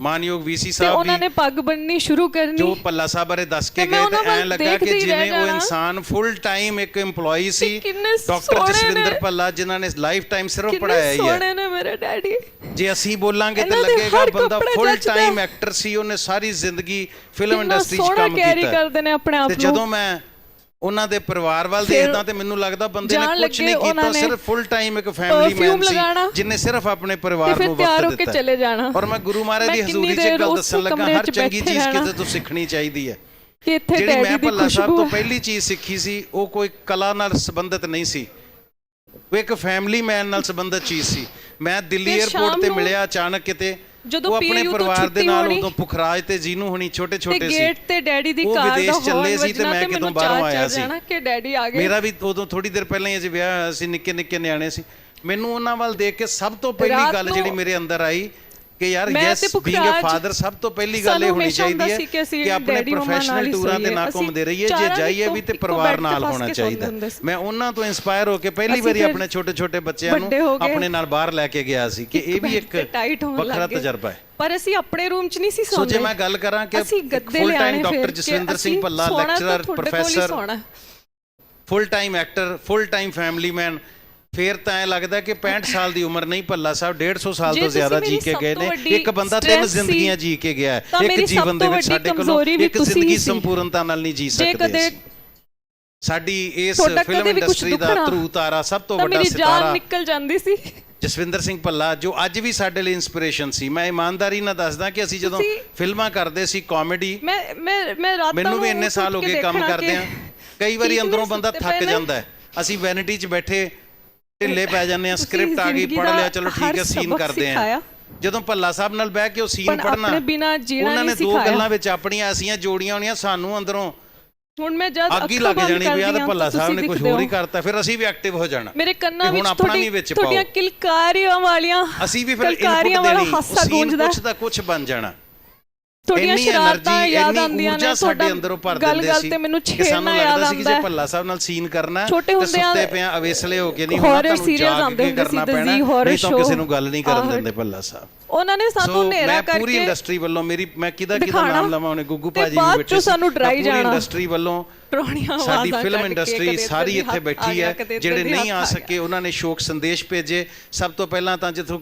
ਮਾਨਯੋਗ ਵੀਸੀ ਸਾਹਿਬ ਉਹਨਾਂ ਨੇ ਵੀ ਪੱਗ ਬੰਨਣੀ ਸ਼ੁਰੂ ਕਰਨੀ ਜੋ ਪੱਲਾ ਸਾਹਿਬ ਬਾਰੇ ਦੱਸ ਕੇ ਗਏ ਤੇ ਐਂ ਲੱਗਾ ਕਿ ਜਿਵੇਂ ਉਹ। ਇਨਸਾਨ ਫੁੱਲ ਟਾਈਮ ਇੱਕ EMPLOYE ਸੀ ਡਾਕਟਰ ਜਸਵਿੰਦਰ। ਪੱਲਾ ਜਿਨ੍ਹਾਂ ਨੇ ਲਾਈਫ ਟਾਈਮ ਸਿਰਫ ਪੜਾਇਆ ਹੀ ਹੈ ਸੋਹਣੇ ਨੇ ਮੇਰੇ ਡੈਡੀ ਜੇ ਅਸੀਂ ਬੋਲਾਂਗੇ ਤਾਂ ਲੱਗੇਗਾ ਬੰਦਾ ਫੁੱਲ। ਟਾਈਮ ਐਕਟਰ ਸੀ ਉਹਨੇ ਸਾਰੀ ਜ਼ਿੰਦਗੀ ਫਿਲਮ ਇੰਡਸਟਰੀ 'ਚ ਕੰਮ ਕੀਤਾ ਤੇ ਜਦੋਂ ਮੈਂ ਉਹਨਾਂ ਦੇ ਪਰਿਵਾਰ ਵੱਲ ਦੇਖਦਾ ਤੇ ਮੈਨੂੰ ਲੱਗਦਾ ਬੰਦੇ ਨੇ ਕੁਝ ਨਹੀਂ ਕੀਤਾ ਸਿਰਫ ਫੁੱਲ ਟਾਈਮ ਇੱਕ ਫੈਮਿਲੀ ਮੈਨ ਸੀ ਜਿਨੇ ਸਿਰਫ ਆਪਣੇ ਪਰਿਵਾਰ ਨੂੰ ਵਕਤ ਦਿੱਤਾ। ਚਲੇ ਜਾਣਾ। ਔਰ ਮੈਂ ਗੁਰੂ ਮਹਾਰਾਜ ਦੀ ਹਜ਼ੂਰੀ 'ਚ ਗੱਲ ਦੱਸਣ ਲੱਗਾ ਹਰ ਚੰਗੀ ਚੀਜ਼। ਕਿਤੇ ਤੋਂ ਸਿੱਖਣੀ ਚਾਹੀਦੀ ਹੈ। ਕਿ ਇੱਥੇ ਜਿਹੜੀ ਮੈਂ ਭੱਲਾ ਸਾਹਿਬ ਤੋਂ ਪਹਿਲੀ ਚੀਜ਼ ਸਿੱਖੀ ਸੀ ਉਹ ਕੋਈ ਕਲਾ ਨਾਲ ਸੰਬੰਧਿਤ ਨਹੀਂ ਸੀ। ਉਹ ਇੱਕ ਫੈਮਿਲੀ ਮੈਨ ਨਾਲ ਸੰਬੰਧਿਤ ਚੀਜ਼ ਸੀ। ਮੈਂ ਦਿੱਲੀ 에ਅਰਪੋਰਟ ਤੇ ਮਿਲਿਆ ਅਚਾਨਕ ਕਿਤੇ ਜਦੋਂ ਉਹ ਆਪਣੇ PIU ਤੋਂ ਪਰਿਵਾਰ ਦੇ ਛੁੱਟੀ ਨਾਲ ਹੋਣੀ, ਉਦੋਂ ਪੁਖਰਾਜ ਤੇ ਜੀਨੂ ਹੁਣੀ ਛੋਟੇ ਛੋਟੇ ਸੀ। ਗੇਟ ਤੇ ਡੈਡੀ ਦੀ ਉਹ ਕਾਰ ਦਾ ਵਿਦੇਸ਼ ਚੱਲੇ ਸੀ ਤੇ ਮੈਂ ਕਿਤੋਂ ਬਾਹਰੋਂ ਆਇਆ ਸੀ। ਕਿ ਡੈਡੀ ਆ ਗਏ। ਮੇਰਾ ਵੀ ਉਦੋਂ ਥੋੜੀ ਦੇਰ ਪਹਿਲਾਂ ਹੀ ਅਜੇ ਵਿਆਹ ਹੋਇਆ ਸੀ ਨਿੱਕੇ ਨਿੱਕੇ ਨਿਆਣੇ ਸੀ। ਮੈਨੂੰ ਉਹਨਾਂ ਵੱਲ ਦੇਖ ਕੇ ਸਭ ਤੋਂ ਪਹਿਲੀ ਗੱਲ ਜਿਹੜੀ ਮੇਰੇ ਅੰਦਰ ਆਈ ਕਿ ਯਾਰ ਯੈਸ ਬੀਇੰਗ ਅ ਫਾਦਰ ਸਭ ਤੋਂ ਪਹਿਲੀ ਗੱਲ ਇਹ ਹੋਣੀ ਚਾਹੀਦੀ ਸੀ ਹੈ ਕਿ ਆਪਣੇ ਪ੍ਰੋਫੈਸ਼ਨਲ ਟੂਰਾਂ ਤੇ। ਨਾ ਘੁੰਮਦੇ ਰਹੀਏ ਜੇ ਜਾਈਏ ਵੀ ਤੇ ਪਰਿਵਾਰ ਨਾਲ ਹੋਣਾ ਚਾਹੀਦਾ ਸੀ। ਮੈਂ ਉਹਨਾਂ ਤੋਂ ਇਨਸਪਾਇਰ ਹੋ ਕੇ ਪਹਿਲੀ ਵਾਰੀ ਆਪਣੇ ਛੋਟੇ ਛੋਟੇ ਬੱਚਿਆਂ ਨੂੰ। ਆਪਣੇ ਨਾਲ ਬਾਹਰ ਲੈ ਕੇ ਗਿਆ ਸੀ ਕਿ ਇਹ ਵੀ ਇੱਕ ਵੱਖਰਾ। ਤਜਰਬਾ ਹੈ ਪਰ ਅਸੀਂ ਆਪਣੇ ਰੂਮ 'ਚ ਨਹੀਂ ਸੀ ਸੋ ਸੌਂਦੇ ਜੇ ਮੈਂ ਗੱਲ ਕਰਾਂ ਕਿ ਅਸੀਂ ਗੱਦੇ ਫੁੱਲ ਲਿਆਣੇ doctor Jaswinder Singh Bhalla lecturer professor. Full time actor full time family man ਫੇਰ ਤਾਂ ਐ ਲੱਗਦਾ ਕਿ 65 ਸਾਲ ਦੀ ਉਮਰ ਨਹੀਂ ਭੱਲਾ ਸਾਹਿਬ 150 ਸਾਲ ਤੋਂ ਜ਼ਿਆਦਾ ਜੀ ਕੇ ਗਏ ਨੇ ਇੱਕ ਬੰਦਾ ਤਿੰਨ ਜ਼ਿੰਦਗੀਆਂ ਜੀ ਕੇ ਗਿਆ ਇੱਕ ਜੀਵਨ ਦੇ ਵਿੱਚ ਸਾਡੇ ਕੋਲੋਂ ਇੱਕ ਜ਼ਿੰਦਗੀ। ਸੰਪੂਰਨਤਾ ਨਾਲ ਨਹੀਂ ਜੀ ਸਕਦੇ। ਸਾਡੀ ਇਸ ਫਿਲਮ ਇੰਡਸਟਰੀ ਦਾ ਧਰੂ ਤਾਰਾ ਸਭ ਤੋਂ ਵੱਡਾ ਮੇਰੀ ਜਾਨ ਸਿਤਾਰਾ ਨਿਕਲ ਜਾਂਦੀ ਸੀ ਜਸਵਿੰਦਰ ਸਿੰਘ ਭੱਲਾ ਜੋ ਅੱਜ ਵੀ ਸਾਡੇ ਲਈ ਇਨਸਪੀਰੇਸ਼ਨ ਸੀ ਮੈਂ ਇਮਾਨਦਾਰੀ ਨਾਲ ਦੱਸਦਾ ਕਿ ਅਸੀਂ ਜਦੋਂ ਫਿਲਮਾਂ ਕਰਦੇ ਸੀ ਕਾਮੇਡੀ ਮੈਂ ਮੈਂ ਮੈਂ ਰਾਤਾਂ ਮੈਨੂੰ ਵੀ ਇੰਨੇ ਸਾਲ ਹੋ ਗਏ ਕੰਮ ਕਰਦੇ ਆ ਕਈ ਵਾਰੀ ਅੰਦਰੋਂ ਬੰਦਾ ਥੱਕ। ਜਾਂਦਾ ਹੈ ਅਸੀਂ ਵੈਨਿਟੀ 'ਚ ਬੈਠੇ ਢਿੱਲੇ ਪੈ ਜਾਂਦੇ ਆ ਤੁਸੀਂ ਸਕ੍ਰਿਪਟ ਆ ਗਈ ਜ਼ਿੰਦਗੀ ਦਾ ਲਿਆ ਚਲੋ ਠੀਕ ਹਰ ਹੈ ਸੀਨ ਸਬਕ ਕਰਦੇ ਆ ਸਿਖਾਇਆ। ਜਦੋਂ ਭੱਲਾ ਸਾਹਿਬ ਨਾਲ ਬਹਿ ਕੇ ਉਹ ਸੀਨ ਪਰ ਪੜਨਾ ਆਪਣੇ ਬਿਨਾਂ ਜੀਣਾ ਉਹਨਾਂ ਨਹੀਂ ਨੇ ਦੋ ਸਿਖਾਇਆ। ਗੱਲਾਂ ਵਿੱਚ ਆਪਣੀਆਂ ਐਸੀਆਂ ਜੋੜੀਆਂ ਹੋਣੀਆਂ ਸਾਨੂੰ ਅੰਦਰੋਂ ਹੁਣ ਮੈਂ ਜਦ ਅੱਗ ਹੀ ਅੱਖਾਂ ਲੱਗ ਬੰਦ ਜਾਣੀ ਵੀ ਆ ਤਾਂ ਹਾਂ, ਭੱਲਾ ਸਾਹਿਬ ਨੇ ਕੁਝ ਦਿਖਦੇ ਹੋਰ ਹੀ ਹੋ। ਕਰਤਾ ਫਿਰ ਅਸੀਂ ਵੀ ਐਕਟਿਵ ਹੋ ਜਾਣਾ ਮੇਰੇ ਕੰਨਾਂ ਵਿੱਚ ਤੁਹਾਡੀ ਵੀ ਵਿੱਚ ਤੁਹਾਡੀਆਂ। ਕਿਲਕਾਰੀਆਂ ਵਾਲੀਆਂ ਅਸੀਂ ਵੀ ਫਿਰ ਕਿਲਕਾਰੀਆਂ ਇਨਪੁਟ ਵਾਲਾ ਦੇਣੀ ਹਾਸਾ ਸੀਨ ਗੂੰਜਦਾ ਕੁਛ ਦਾ ਕੁਛ ਬਣ ਜਾਣਾ ਤੁਹਾਡੀਆਂ ਸ਼ਰਾਰਤਾਂ ਯਾਦ ਆਉਂਦੀਆਂ ਨੇ ਤੁਹਾਡਾ ਅੰਦਰੋਂ ਭਰ ਦਿੰਦੇ ਗੱਲ ਸੀ ਤੇ ਮੈਨੂੰ ਛੇੜਨਾ ਯਾਦ ਲੱਗਦਾ ਸੀ ਕਿ ਜੇ ਆਉਂਦਾ ਭੱਲਾ ਸਾਹਿਬ ਨਾਲ ਸੀਨ ਕਰਨਾ ਛੋਟੇ ਤੇ ਹੁੰਦਿਆਂ ਸੁੱਤੇ ਪਿਆ ਅਵੇਸਲੇ ਹੋ ਕੇ ਨਹੀਂ ਹੋਣਾ ਤੁਹਾਨੂੰ ਜਾਗ ਆਉਂਦੇ ਕੇ ਹੁੰਦੇ ਕਰਨਾ ਪੈਣਾ ਨਹੀਂ ਤਾਂ ਕਿਸੇ। ਨੂੰ ਗੱਲ ਨਹੀਂ ਕਰਨ ਦਿੰਦੇ ਭੱਲਾ ਸਾਹਿਬ ਉਹਨਾਂ ਨੇ ਸਾਨੂੰ ਹਨੇਰਾ ਮੈਂ ਪੂਰੀ ਕਰਕੇ ਇੰਡਸਟਰੀ ਵੱਲੋਂ ਮੇਰੀ ਮੈਂ ਕਿਹਦਾ ਕਿਹਦਾ ਨਾਮ ਲਵਾਂ ਉਹਨੇ ਗੁੱਗੂ ਭਾਜੀ ਚੋਂ ਸੀ। ਸਾਨੂੰ ਪੂਰੀ। ਇੰਡਸਟਰੀ ਵੱਲੋਂ ਪੁਰਾਣੀਆਂ ਸਾਡੀ ਆਵਾਜ਼ਾਂ ਫਿਲਮ ਕੱਢ ਕੇ ਇੰਡਸਟਰੀ ਸਾਰੀ ਇੱਥੇ ਬੈਠੀ ਹੈ ਜਿਹੜੇ ਨਹੀਂ ਆ ਸਕੇ ਉਹਨਾਂ ਨੇ ਸ਼ੋਕ ਸੰਦੇਸ਼ ਭੇਜੇ। ਸਭ ਤੋਂ ਪਹਿਲਾਂ ਤਾਂ ਜਿੱਥੋਂ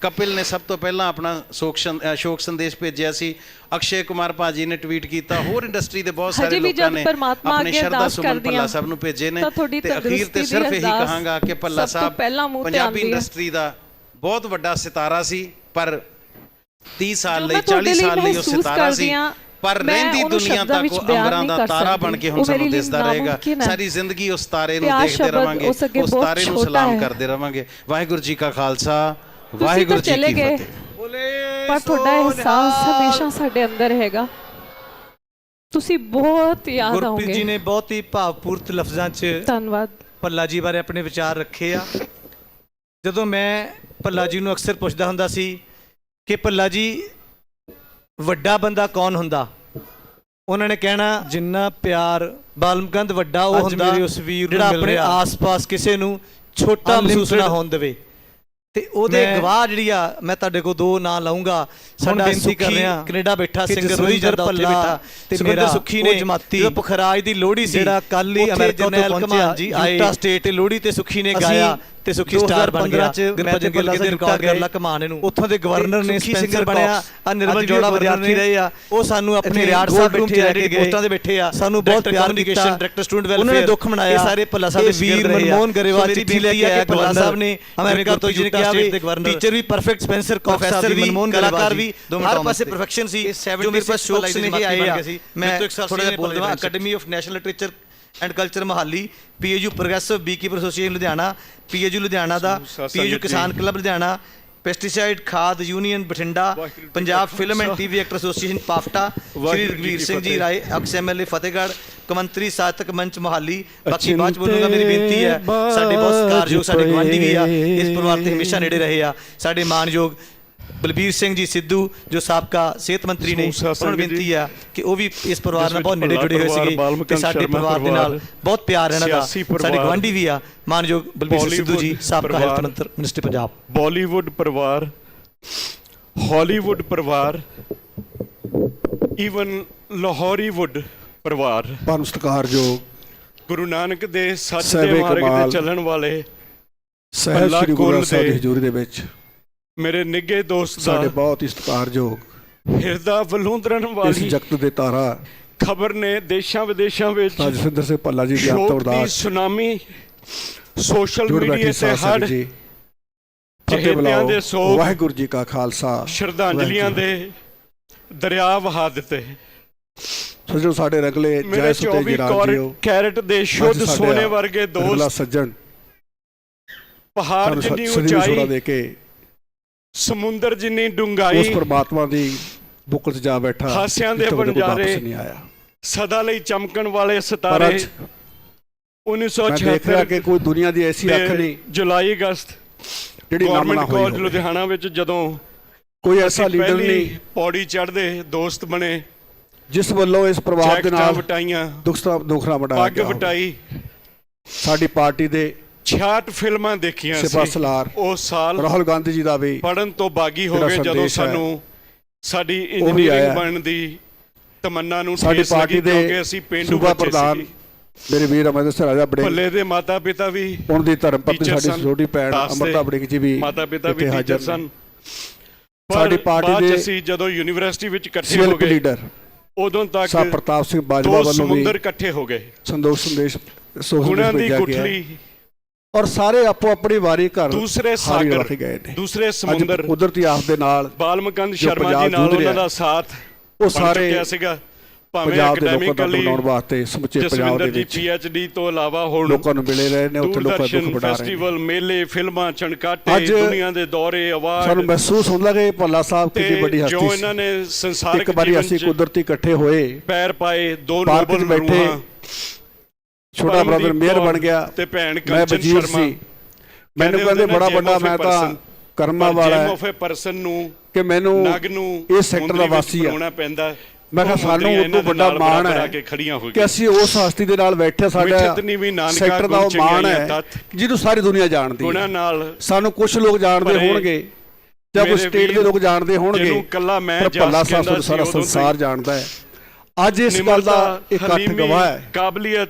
ਕਪਿਲ ਨੇ ਸਭ ਤੋਂ ਪਹਿਲਾਂ ਆਪਣਾ ਸ਼ੋਕ ਸੰਦੇਸ਼ ਭੇਜਿਆ ਸੀ। ਅਕਸ਼ੇ ਕੁਮਾਰ ਭਾਜੀ ਨੇ ਟਵੀਟ ਕੀਤਾ। ਹੋਰ ਇੰਡਸਟਰੀ ਦੇ ਬਹੁਤ ਸਾਰੇ ਲੋਕਾਂ ਨੇ ਆਪਣੇ ਸ਼ਰਧਾ ਸੁਮਨ ਹਾਂ, ਸਾਹਿਬ ਨੂੰ ਭੇਜੇ ਨੇ। ਤਾਂ ਅਖੀਰ ਤੇ ਸਿਰਫ ਇਹੀ ਕਹਾਂਗਾ ਕਿ ਤੋਂ ਸਾਹਿਬ ਪੰਜਾਬੀ। ਇੰਡਸਟਰੀ ਦਾ ਬਹੁਤ ਵੱਡਾ ਸਿਤਾਰਾ ਸੀ ਪਰ 30 ਸਾਲ ਲਈ ਮੈਂ ਤੁਹਾਡੇ 40 ਲਈ ਸਾਲ ਲਈ ਉਹ ਸਿਤਾਰਾ ਸੀ। ਪਰ ਰਹਿੰਦੀ ਦੁਨੀਆ ਉਹ ਬਿਆਨ ਅੰਬਰਾਂ ਦਾ ਤਾਰਾ। ਬਣ ਕੇ ਹੁਣ ਸਾਨੂੰ ਦਿਸਦਾ ਰਹੇਗਾ। ਸਾਰੀ ਜ਼ਿੰਦਗੀ ਉਸ ਤਾਰੇ ਨੂੰ ਦੇਖਦੇ ਰਵਾਂਗੇ ਉਸ ਤਾਰੇ ਨੂੰ ਸਲਾਮ। ਕਰਦੇ ਰਵਾਂਗੇ। ਵਾਹਿਗੁਰੂ ਜੀ ਕਾ ਖਾਲਸਾ ਤੁਸੀਂ ਵਾਹਿਗੁਰੂ ਤਾਂ ਜੀ ਕੀ ਫਤਿਹ। ਪਰ ਤੁਹਾਡਾ ਅਹਿਸਾਸ ਹਮੇਸ਼ਾ ਸਾਡੇ ਅੰਦਰ ਹੈਗਾ। ਤੁਸੀਂ ਬਹੁਤ ਯਾਦ ਗੁਰਪ੍ਰੀਤ ਜੀ ਆਉਂਗੇ ਨੇ ਬਹੁਤ ਹੀ ਭਾਵਪੂਰਤ ਲਫ਼ਜ਼ਾਂ 'ਚ ਧੰਨਵਾਦ। ਭੱਲਾ ਜੀ ਬਾਰੇ ਆਪਣੇ ਵਿਚਾਰ ਰੱਖੇ ਆ। ਜਦੋਂ ਮੈਂ ਭੱਲਾ ਜੀ ਨੂੰ ਅਕਸਰ ਪੁੱਛਦਾ ਹੁੰਦਾ ਸੀ ਕਿ ਭੱਲਾ ਜੀ ਵੱਡਾ ਬੰਦਾ ਕੌਣ ਹੁੰਦਾ? ਉਹਨਾਂ ਨੇ ਕਹਿਣਾ ਜਿੰਨਾ ਪਿਆਰ ਬਾਲਮਕੰਦ ਵੱਡਾ ਉਹ ਹੁੰਦਾ ਜਿਹੜਾ ਆਪਣੇ। ਆਸ-ਪਾਸ ਕਿਸੇ ਨੂੰ ਛੋਟਾ ਮਹਿਸੂਸ ਨਾ ਹੋਣ ਦੇਵੇ। ਤੇ ਉਹਦੇ ਗਵਾਹ ਜਿਹੜੀ ਆ ਮੈਂ ਤੁਹਾਡੇ ਕੋਲ ਦੋ ਨਾਂ ਲਾਉਂਗਾ। ਸਾਡਾ ਸੁਖੀ ਕੈਨੇਡਾ ਬੈਠਾ ਸਿੰਗਰ ਰੋਈ ਜਾਂਦਾ ਉੱਥੇ ਬੈਠਾ। ਤੇ ਮੇਰਾ ਸੁਖੀ ਨੇ ਜਮਾਤੀ ਜਦੋਂ ਪੁਖਰਾਜ ਦੀ ਲੋਹੜੀ ਸੀ ਜਿਹੜਾ ਕੱਲ੍ਹ ਹੀ ਅਮਰੀਕਾ ਤੋਂ ਪਹੁੰਚਿਆ, ਜੀ ਆਏ। ਯੂਟਾ ਸਟੇਟ ਤੇ ਲੋਹੜੀ ਤੇ ਸੁਖੀ ਨੇ ਗਾਇਆ। ਤੇ ਸੁਖੀ ਸਟਾਰ ਬਣ 2015 ਗਿਆ ਚ ਮੈਂ ਗੁਰਪ੍ਰੀਤ ਤੇ ਗਿੱਲ ਦੇ ਰਿਕਾਰਡ ਕਰ ਗਏ। ਲਾ ਕਮਾਨ ਨੂੰ ਉੱਥੋਂ ਦੇ ਗਵਰਨਰ ਨੇ ਸਪੈਂਸਰ ਬਣਿਆ ਆ ਨਿਰਮਲ ਜੋੜਾ ਵਿਦਿਆਰਥੀ ਰਹੇ ਆ। ਉਹ ਸਾਨੂੰ ਆਪਣੇ ਰਿਆੜ ਸਾਹਿਬ ਬੈਠੇ ਆ ਜਿਹੜੇ ਪੋਸਟਾਂ ਦੇ ਬੈਠੇ ਆ। ਸਾਨੂੰ ਬਹੁਤ ਪਿਆਰ ਕੀਤਾ ਡਾਇਰੈਕਟਰ ਸਟੂਡੈਂਟ ਵੈਲਫੇਅਰ ਉਹਨਾਂ ਨੇ ਦੁੱਖ ਮਨਾਇਆ। ਇਹ ਸਾਰੇ ਭੱਲਾ ਸਾਹਿਬ ਦੇ ਵੀਰ ਮਨਮੋਹਨ ਗਰੇਵਾਲ ਚਿੱਠੀ ਲੈ ਕੇ ਆਇਆ ਭੱਲਾ ਸਾਹਿਬ ਨੇ ਅਮਰੀਕਾ ਤੋਂ ਜਿਹਨੇ ਕਿਹਾ ਵੀ ਟੀਚਰ ਵੀ ਪਰਫੈਕਟ ਸਪੈਂਸਰ ਪ੍ਰੋਫੈਸਰ ਵੀ ਕਲਾਕਾਰ ਵੀ। ਹਰ ਪਾਸੇ ਪਰਫੈਕਸ਼ਨ ਸੀ। ਜੋ ਮੇਰੇ ਪਾਸ ਸ਼ੌਕ ਨੇ ਆਏ ਆ ਮੈਂ ਥੋੜਾ ਜਿਹਾ ਬੋਲ ਦਵਾਂ academy of national literature and culture Mohali PAU progressive beekeeper association Ludhiana PAU Ludhiana the PAU Kisan club Ludhiana pesticide ਖਾਦ union Bathinda Punjab film and TV actor association PAFTA Shri Ragvir Singh ji Rai ex MLA Fatehgarh ਕਮੰਤਰੀ ਸਾਤਕ ਮੰਚ ਮੋਹਾਲੀ। ਬਾਕੀ ਬਾਅਦ ਬੋਲੂੰਗਾ ਮੇਰੀ ਬੇਨਤੀ ਹੈ ਸਾਡੇ ਬਹੁਤ ਸਤਿਕਾਰਯੋਗ ਸਾਡੇ ਗਵਾਂਢੀ ਵੀ ਆ ਇਸ ਪਰਿਵਾਰ ਤੇ ਹਮੇਸ਼ਾ ਨੇੜੇ ਰਹੇ ਆ। ਸਾਡੇ ਮਾਨਯੋਗ ਬਲਬੀਰ ਸਿੰਘ ਜੀ ਸਿੱਧੂ ਜੋ ਸਾਬਕਾ ਸਿਹਤ ਮੰਤਰੀ ਨੇ ਉਹਨਾਂ ਨੂੰ ਬੇਨਤੀ ਆ ਕਿ ਉਹ ਵੀ ਇਸ ਪਰਿਵਾਰ ਨਾਲ ਬਹੁਤ ਨੇੜੇ ਜੁੜੇ ਹੋਏ ਸੀਗੇ ਤੇ ਸਾਡੇ ਪਰਿਵਾਰ ਦੇ ਨਾਲ ਬਹੁਤ ਪਿਆਰ ਇਹਨਾਂ ਦਾ। ਸਾਡੇ ਗਵਾਂਢੀ ਵੀ ਆ ਮਾਨਯੋਗ ਬਲਬੀਰ ਸਿੰਘ ਸਿੱਧੂ ਜੀ ਸਾਬਕਾ ਹੈਲਥ ਮਿਨਿਸਟਰ ਪੰਜਾਬ। ਬਾਲੀਵੁੱਡ ਪਰਿਵਾਰ ਹਾਲੀਵੁੱਡ ਪਰਿਵਾਰ ਈਵਨ ਲਾਹੌਰੀਵੁੱਡ ਪਰਿਵਾਰ। ਪਰਮ ਸਤਿਕਾਰਯੋਗ ਗੁਰੂ ਨਾਨਕ ਦੇ ਸੱਚ ਦੇ ਮਾਰਗ। ਤੇ ਚੱਲਣ ਵਾਲੇ ਸਹਿਬ ਸ੍ਰੀ ਗੁਰੂ ਸਾਹਿਬ ਦੇ ਹਜ਼ੂਰੀ ਦੇ ਵਿੱਚ। ਮੇਰੇ ਨਿੱਗੇ ਦੋਸਤ ਸਾਡੇ ਦਾ ਬਹੁਤ ਹੀ ਸਤਿਕਾਰਯੋਗ ਹਿਰਦਾ ਵਲੂੰਦਰਨ ਇਸ ਵਾਲੀ ਜਗਤ ਦੇ ਤਾਰਾ ਖਬਰ ਨੇ ਦੇਸ਼ਾਂ ਵਿਦੇਸ਼ਾਂ ਵਿੱਚ ਰਾਜਵਿੰਦਰ ਸਿੰਘ ਭੱਲਾ ਜੀ ਆਤਮ ਸ਼ੋਕ ਦੀ ਅਰਦਾਸ। ਸੁਨਾਮੀ ਸੋਸ਼ਲ ਜੁੜ ਮੀਡੀਆ ਬੈਠੀ ਤੇ ਸਾਧ ਹੜ ਜੀ। ਫਤਿਹ ਚਹੇਤਿਆਂ ਬੁਲਾਓ ਦੇ ਸੋਗ ਵਾਹਿਗੁਰੂ ਜੀ ਕਾ ਖਾਲਸਾ। ਸ਼ਰਧਾਂਜਲੀਆਂ ਦੇ ਦਰਿਆ ਵਹਾ ਦਿੱਤੇ। ਸਜਣ ਸਾਡੇ ਰੰਗਲੇ ਮੇਰੇ ਜੈ ਸੁਤੇ 24 ਜੀ ਰਾਮ ਕੌਰ- ਜੀਓ। ਕੈਰਟ ਦੇ ਸ਼ੁੱਧ ਸੋਨੇ ਵਰਗੇ ਰੰਗਲਾ ਦੋਸਤ ਸੱਜਣ ਪਹਾੜ ਸਾਨੂੰ ਜਿੰਨੀ ਸਦੀ ਸੋੜਾ ਉਚਾਈ ਦੇ ਕੇ ਸਮੁੰਦਰ ਜਿੰਨੀ ਉਸ ਡੂੰਘਾਈ ਪਰਮਾਤਮਾ ਦੀ ਬੁੱਕਲ 'ਚ ਜਾ ਬੈਠਾ ਹਾਸਿਆਂ ਦੇ ਬੰਜਾਰੇ। ਵਾਪਸ ਨਹੀਂ ਆਇਆ ਸਦਾ ਲਈ ਚਮਕਣ ਵਾਲੇ ਸਿਤਾਰੇ ਅੱਜ ਮੈਂ ਦੇਖ ਰਿਹਾ 1976 ਕਿ ਕੋਈ ਦੁਨੀਆ ਦੀ ਐਸੀ ਅੱਖ ਨਹੀਂ ਜੁਲਾਈ ਅਗਸਤ ਜਿਹੜੀ ਗਵਰਨਮੈਂਟ ਹੋਈ ਕਾਲਜ। ਲੁਧਿਆਣਾ ਵਿੱਚ ਜਦੋਂ ਕੋਈ ਐਸਾ ਲੀਡਰ ਨਹੀਂ ਪੌੜੀ ਚੜ੍ਹਦੇ ਦੋਸਤ ਬਣੇ ਜਿਸ ਵੱਲੋਂ ਇਸ ਪਰਿਵਾਰ ਦੇ ਨਾਲ ਵਟਾਈਆਂ ਦੁਖਤਾ ਦੁਖਰਾ ਵਟਾਇਆ ਪੱਗ। ਵਟਾਈ ਸਾਡੀ ਪਾਰਟੀ ਦੇ 66 ਫਿਲਮਾਂ ਦੇਖੀਆਂ ਸੀ। ਸਲਾਰ ਉਸ ਸਾਲ ਰਾਹੁਲ ਗਾਂਧੀ ਜੀ ਦਾ ਵੀ ਪੜਨ ਤੋਂ ਬਾਗੀ ਹੋ ਗਏ ਜਦੋਂ ਸਾਨੂੰ ਸਾਡੀ। ਇੰਜੀਨੀਅਰਿੰਗ ਬਣਨ ਦੀ ਤਮੰਨਾ ਨੂੰ ਸਾਡੀ ਪਾਰਟੀ ਦੇ ਕਿਉਂਕਿ ਅਸੀਂ ਪਿੰਡੂ ਪ੍ਰਧਾਨ ਸੀ। ਮੇਰੇ ਵੀਰ ਅਮਰਿੰਦਰ ਸਿੰਘ ਰਾਜਾ ਬੜੇ ਭੱਲੇ ਦੇ ਮਾਤਾ ਪਿਤਾ ਵੀ ਉਹਨਾਂ ਦੀ ਧਰਮ ਪਤਨੀ ਸਾਡੀ ਛੋਟੀ ਭੈਣ ਅਮਰਤਾ ਬੜਿੰਗ ਜੀ ਵੀ ਮਾਤਾ ਪਿਤਾ ਵੀ ਹਾਜ਼ਰ ਸਨ। ਸਾਡੀ ਪਾਰਟੀ ਦੇ ਅਸੀਂ ਜਦੋਂ ਯੂਨੀਵਰਸਿਟੀ ਵਿੱਚ ਇਕੱਠੇ ਹੋ ਗਏ ਲੀਡਰ ਉਦੋਂ ਤੱਕ ਸਾਹਿਬ ਪ੍ਰਤਾਪ ਸਿੰਘ ਬਾਜਵਾ ਵੱਲੋਂ ਵੀ ਸਮੁੰਦਰ ਇਕੱਠੇ ਹੋ ਗਏ। ਸੰਦੋਸ਼ ਸੰਦੇਸ਼ ਸੋਹਣ ਦੀ ਗੁਠਲੀ ਔਰ ਸਾਰੇ ਆਪੋ ਆਪਣੀ ਵਾਰੀ ਘਰ ਦੂਸਰੇ ਹਾਰੀ ਸਾਗਰ ਨੇ। ਦੂਸਰੇ ਸਮੁੰਦਰ ਕੁਦਰਤੀ ਆਫਤ ਦੇ ਨਾਲ ਬਾਲਮਕੰਦ ਜੋ ਸ਼ਰਮਾ ਜੀ ਨਾਲ ਉਹਨਾਂ। ਦਾ ਸਾਥ ਉਹ ਸਾਰੇ ਚੁੱਕਿਆ ਸੀਗਾ। ਭਾਵੇਂ academically ਬਣਾਉਣ ਵਾਸਤੇ ਸਮੁੱਚੇ ਪੰਜਾਬ ਦੇ ਜੀ ਵਿੱਚ ਪੀਐਚਡੀ ਤੋਂ ਇਲਾਵਾ ਹੁਣ ਲੋਕਾਂ ਨੂੰ ਮਿਲੇ ਰਹੇ ਨੇ ਉੱਥੇ ਲੋਕਾਂ ਦੂਰਦਰਸ਼ਨ ਵਡਾ ਰਹੇ ਨੇ। ਫੈਸਟੀਵਲ ਮੇਲੇ ਫਿਲਮਾਂ ਚਣਕਾਟੇ ਦੁਨੀਆ ਦੇ ਦੌਰੇ ਸਾਨੂੰ ਅਵਾਰਡ ਮਹਿਸੂਸ ਹੁੰਦਾ ਕਿ ਭੱਲਾ ਸਾਹਿਬ ਕਿੰਨੀ ਵੱਡੀ ਜੋ ਹਸਤੀ ਇਹਨਾਂ ਸੀ ਨੇ ਸੰਸਾਰਿਕ ਇੱਕ ਵਾਰੀ ਜੀਵਨ ਅਸੀਂ 'ਚ ਕੁਦਰਤੀ ਇਕੱਠੇ ਹੋਏ ਪੈਰ ਪਾਏ ਦੋ ਨੋਬਲ ਰੂਹਾਂ। ਛੋਟਾ ਬ੍ਰਦਰ ਮੇਅਰ ਬਣ ਗਿਆ। ਤੇ ਭੈਣ ਕੰਚਨ ਸ਼ਰਮਾ। ਮੈਨੂੰ ਕਹਿੰਦੇ ਕਹਿੰਦੇ ਹੁੰਦੇ ਬੜਾ ਵੱਡਾ ਮੈਂ ਤਾਂ ਕਰਮਾਂ ਵਾਲਾ ਹੈ a person ਨੂੰ ਕਿ ਮੈਨੂੰ ਨਗ ਨੂੰ ਇਸ ਸੈਕਟਰ ਦਾ ਵਾਸੀ ਆ। ਪੈਂਦਾ। ਮੈਂ ਕਿਹਾ ਸਾਨੂੰ ਉਹ ਤੋਂ ਵੱਡਾ ਮਾਣ ਹੈ ਕੇ ਅਸੀਂ ਉਸ ਹਸਤੀ ਦੇ ਨਾਲ ਬੈਠੇ ਸਾਡਾ ਸੈਕਟਰ ਦਾ ਉਹ ਮਾਣ ਹੈ। ਜਿਹਨੂੰ ਸਾਰੀ ਦੁਨੀਆ ਜਾਣਦੀ ਹੈ। ਨਾਲ ਸਾਨੂੰ ਕੁਝ ਲੋਕ ਜਾਣਦੇ ਹੋਣਗੇ ਜਾਂ ਮੇਰੇ ਸਟੇਟ ਦੇ ਲੋਕ ਜਾਣਦੇ ਹੋਣਗੇ ਜਿਹਨੂੰ ਕੱਲਾ ਮੈਂ ਪਰ ਭੱਲਾ ਸਾਹਿਬ ਸਾਰਾ। ਸੰਸਾਰ ਜਾਣਦਾ ਹੈ। ਅੱਜ ਇਸ ਗੱਲ ਦਾ ਇਕੱਠ ਗਵਾਹ ਹੈ। ਕਾਬਲੀਅਤ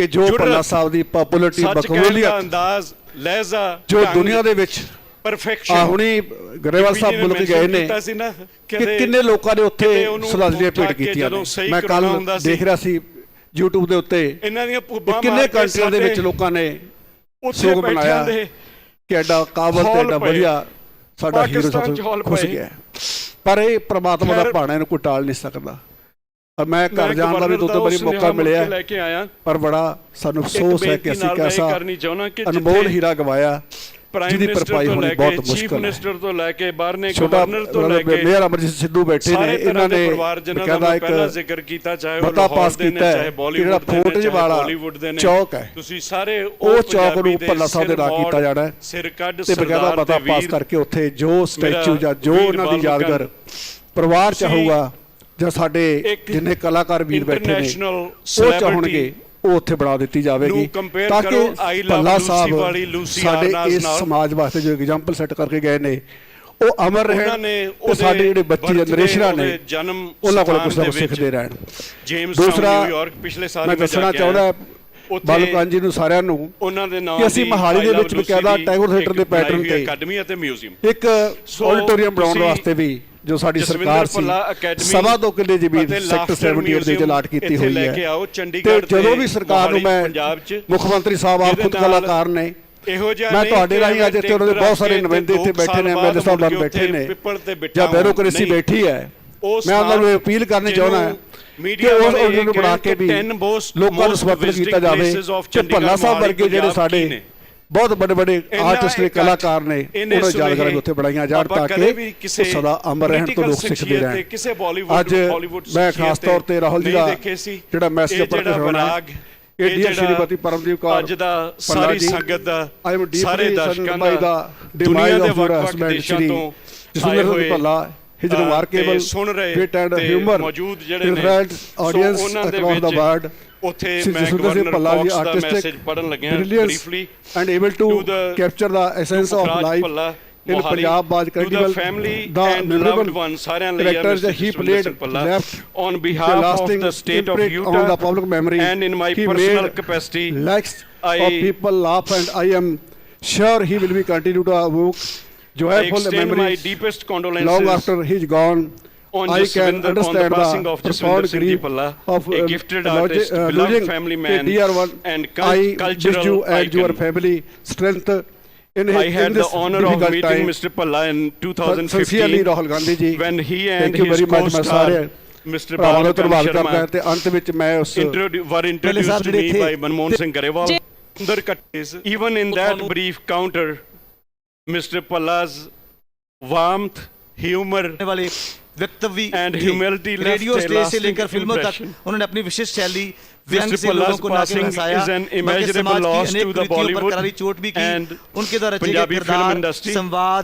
ਕਿ ਜੋ ਭੱਲਾ ਸਾਹਿਬ ਦੀ ਪਪੂਲੈਰਿਟੀ ਅੰਦਾਜ਼ ਲਹਿਜ਼ਾ ਜੋ ਦੁਨੀਆ ਦੇ ਵਿੱਚ perfection, ਆ ਹੁਣੀ ਗਰੇਵਾਲ ਸਾਹਿਬ ਮੁਲਕ ਗਏ ਨੇ ਕਿ ਕਿੰਨੇ ਲੋਕਾਂ ਨੇ ਉੱਥੇ ਸ਼ਰਧਾਂਜਲੀਆਂ ਭੇਟ ਕੀਤੀਆਂ ਮੈਂ ਕੱਲ। ਦੇਖ ਰਿਹਾ ਸੀ YouTube ਦੇ ਉੱਤੇ ਇਹਨਾਂ ਦੀਆਂ ਭੁੱਬਾਂ ਕਿੰਨੇ ਕੰਟਰੀਆਂ ਦੇ ਵਿੱਚ ਲੋਕਾਂ ਨੇ ਉੱਥੇ ਬਣਾਇਆ ਕਿ ਐਡਾ ਕਾਬਲ ਤੇ ਐਡਾ। ਵਧੀਆ ਸਾਡਾ ਹੀਰੋ ਸਾਨੂੰ ਖੁਸ਼। ਗਿਆ ਪਰ ਇਹ ਪ੍ਰਮਾਤਮਾ ਦਾ ਭਾਣਾ ਇਹਨੂੰ ਕੋਈ ਟਾਲ ਨਹੀਂ ਸਕਦਾ ਪਰ ਮੈਂ ਘਰ ਜਾਣ ਦਾ ਵੀ ਦੋ ਦੋ ਵਾਰੀ ਮੌਕਾ ਮਿਲਿਆ ਪਰ ਬੜਾ ਸਾਨੂੰ ਅਫਸੋਸ ਹੈ ਕਿ ਅਸੀਂ ਨਾਲ ਕੈਸਾ ਅਨਮੋਲ ਹੀਰਾ ਗਵਾਇਆ ਪ੍ਰਾਈਮ ਜਿਹਦੀ ਮਿਨਿਸਟਰ ਭਰਪਾਈ ਤੋਂ ਹੋਣੀ ਲੈ ਬਹੁਤ ਕੇ ਚੀਫ ਮੁਸ਼ਕਲ ਹੈ। ਮਿਨਿਸਟਰ ਤੋਂ ਲੈ ਕੇ ਬਾਹਰ ਨੇ ਛੋਟਾ ਗਵਰਨਰ ਤੋਂ ਲੈ ਕੇ ਮੇਅਰ ਅਮਰਜੀਤ ਸਿੱਧੂ ਬੈਠੇ ਨੇ ਇਹਨਾਂ ਨੇ ਪਰਿਵਾਰ ਜਿਨ੍ਹਾਂ ਦਾ ਬਕਾਇਦਾ ਮੈਂ ਪਹਿਲਾਂ ਇੱਕ ਜ਼ਿਕਰ ਕੀਤਾ ਚਾਹੇ ਉਹ ਪਾਸ ਦੇ ਨੇ ਕੀਤਾ ਜਿਹੜਾ ਦੇ ਨੇ ਫੋਰਟੇਜ ਚਾਹੇ ਵਾਲਾ ਚੌਕ ਹੈ। ਤੁਸੀਂ ਸਾਰੇ ਉਹ ਚੌਕ ਨੂੰ ਭੱਲਾ ਸਾਹਿਬ ਦੇ ਨਾਂ ਸਿਰ ਕੀਤਾ ਜਾਣਾ ਹੈ। ਸਿਰ ਕੱਢ ਤੇ ਬਕਾਇਦਾ ਸਰਦਾਰ ਮਤਾ ਤੇ ਪਾਸ ਕਰਕੇ ਉੱਥੇ ਜੋ ਸਟੈਚੂ ਜਾਂ ਜੋ ਉਹਨਾਂ ਦੀ ਯਾਦਗਾਰ ਪਰਿਵਾਰ ਤੁਸੀਂ ਚਾਹੂਗਾ ਜਾਂ ਸਾਡੇ ਜਿੰਨੇ ਕਲਾਕਾਰ ਵੀਰ ਬੈਠੇ ਨੇ ਉਹ ਚਾਹਣਗੇ ਉਹ ਉੱਥੇ ਬਣਾ ਦਿੱਤੀ ਜਾਵੇਗੀ। ਤਾਂ ਕਿ ਭੱਲਾ ਸਾਹਿਬ ਸਾਡੇ ਇਸ। ਸਮਾਜ ਵਾਸਤੇ ਜੋ ਐਗਜ਼ਾਮਪਲ ਸੈੱਟ ਕਰਕੇ ਗਏ ਨੇ ਉਹ ਅਮਰ ਰਹਿਣ ਤੇ ਸਾਡੇ ਜਿਹੜੇ ਬੱਚੇ ਜਨਰੇਸ਼ਨਾਂ ਨੇ ਉਹਨਾਂ ਕੋਲ ਕੁਝ ਨਾ ਸਿੱਖਦੇ ਰਹਿਣ। ਜੇਮਸ ਨਿਊਯਾਰਕ ਪਿਛਲੇ ਸਾਲ ਮੈਂ ਦੱਸਣਾ ਚਾਹੁੰਦਾ ਬਾਲੂਕਾਨ ਜੀ ਨੂੰ ਸਾਰਿਆਂ ਨੂੰ ਉਹਨਾਂ ਦੇ ਨਾਮ ਕਿ ਅਸੀਂ ਮੋਹਾਲੀ ਦੇ ਵਿੱਚ ਬਕਾਇਦਾ ਟੈਗੋਰ ਥੀਏਟਰ ਦੇ ਪੈਟਰਨ ਤੇ ਅਕੈਡਮੀ ਅਤੇ ਮਿਊਜ਼ੀਅਮ। ਇੱਕ ਆਡੀਟੋਰੀਅਮ ਬਣਾਉਣ ਵਾਸਤੇ ਵੀ ਜੋ ਸਾਡੀ ਸਰਕਾਰ ਸੀ ਸਵਾ ਦੋ ਕਿੱਲੇ ਜ਼ਮੀਨ ਸੈਕਟਰ ਲਾਫਟਰ 78 ਦੇ ਵਿੱਚ ਅਲਾਟ ਕੀਤੀ ਹੋਈ ਹੈ ਤੇ ਜਦੋਂ ਤੇ ਵੀ ਸਰਕਾਰ ਨੂੰ ਮੈਂ ਪੰਜਾਬ 'ਚ ਮੁੱਖ ਮੰਤਰੀ ਸਾਹਿਬ ਆਪ ਖੁਦ ਨਾਲ ਕਲਾਕਾਰ ਨੇ ਇਹੋ ਜਿਹਾ ਮੈਂ ਤੁਹਾਡੇ ਰਾਹੀਂ ਅੱਜ ਇੱਥੇ ਉਹਨਾਂ ਦੇ ਬਹੁਤ ਸਾਰੇ ਨੁਮਾਇੰਦੇ ਇੱਥੇ ਬੈਠੇ ਨੇ ਐਮਐਲਏ ਸਾਹਿਬਾਨ ਮੁੜ ਕੇ ਬੈਠੇ ਨੇ ਤੇ ਜਾਂ। ਬਿਊਰੋਕ੍ਰੇਸੀ। ਬੈਠੀ ਹੈ ਮੈਂ ਉਹਨਾਂ ਨੂੰ ਨਾਲ ਅਪੀਲ ਕਰਨੀ ਚਾਹੁੰਦਾ media ਉਸ ਆਰਡਰ ਨੂੰ ਬਣਾ ਕੇ ਵੀ ਕਿ 10 most- ਲੋਕਾਂ ਨੂੰ ਸਮਰਪਿਤ ਕੀਤਾ ਜਾਵੇ ਕਿ ਭੱਲਾ ਸਾਹਿਬ ਵਰਗੇ ਜਿਹੜੇ ਸਾਡੇ? ਬਹੁਤ ਵੱਡੇ ਵੱਡੇ ਆਰਟਿਸਟ ਨੇ ਕਲਾਕਾਰ ਨੇ ਉਹਨਾਂ ਵੀ ਉੱਥੇ ਬਣਾਈਆਂ ਜਾਣ ਤਾਂ ਕਿ ਸਦਾ ਅਮਰ ਰਹਿਣ ਤੋਂ ਲੋਕ ਸਿੱਖਦੇ ਰਹਿਣ ਕਿਸੇ ਬਾਲੀਵੁੱਡ ਅੱਜ ਹਾਲੀਵੁੱਡ ਮੈਂ ਖਾਸ ਤੌਰ ਤੇ ਰਾਹੁਲ ਜੀ ਦਾ। ਜਿਹੜਾ ਮੈਸੇਜ ਸੁਣਾਉਣਾ ਹੈ। ਇਹ ਡੀਅਰ ਸ਼੍ਰੀਮਤੀ ਪਰਮਦੀਪ ਕੌਰ ਅੱਜ ਦਾ ਸਾਰੀ ਸੰਗਤ ਦਾ ਸਾਰੇ ਦਰਸ਼ਕਾਂ ਦਾ ਦੁਨੀਆ ਦੇ ਵੱਖ-ਵੱਖ ਦੇਸ਼ਾਂ ਤੋਂ ਸਿੰਘ ਹੋਏ, ਭੱਲਾ ਤੇ remarkable ਸੁਣ ਰਹੇ and ਤੇ humor ਮੌਜੂਦ ਜਿਹੜੇ ਨੇ reflects ਸੋ audience ਉਹਨਾਂ ਦੇ world ਉੱਥੇ Sri ਮੈਂ Jasunder Singh governor Palla ji Cox ਦਾ artistic ਮੈਸੇਜ ਪੜਨ ਲੱਗਿਆ brilliance briefly and able to, to the- capture the essence of ਮੁਖਰਾਜ life Bhalla, in Mohali, Punjab was to the credible family the and memorable loved ones, ਸਾਰਿਆਂ ਲਈ ਹੈ character Mr. that he Jaswinder played Singh Bhalla, left on the behalf of lasting the state of imprint Utah on the public memory and in my he personal made capacity lakhs I- of people laugh and I am sure he will be continue to evoke I joyful extend my memories deepest long condolences after he's gone on I can Jaswinder, on the understand passing the of profound Jaswinder Singh grief Palla, of a uh, gifted lodge- artist, uh, beloved family a man, dear one. and I cul- wish cultural you and your icon. family strength in, his, I in had the honor of meeting time. Mr. Palla in Sincerely 2015 Rahul Gandhi ji when he and thank you his very much ਮੈਂ co-star Mr. ਭਰਾਵਾਂ Balakam ਧੰਨਵਾਦ ਕਰਦਾ ਹਾਂ Sharma ਤੇ ਅੰਤ ਵਿੱਚ ਮੈਂ ਉਸ introdu- were sahib introduced to ਜਿਹੜੇ me ਇੱਥੇ- by Manmohan Singh Garewal. Sundar Kattis, even in that brief counter, Mr. Palla's warmth, humor, वाले व्यक्तित्व भी And थे। humility left radio a stage से lasting लेकर फिल्मों तक impression. उन्होंने अपनी विशिष्ट शैली व्यंग Mr. से लोगों Palla's को ना के passing हंसाया is an बल्कि immeasurable समाज की loss अनेक to the कृतियों पर Bollywood करारी चोट भी की and उनके द्वारा रचे गए Punjabi film किरदार industry. संवाद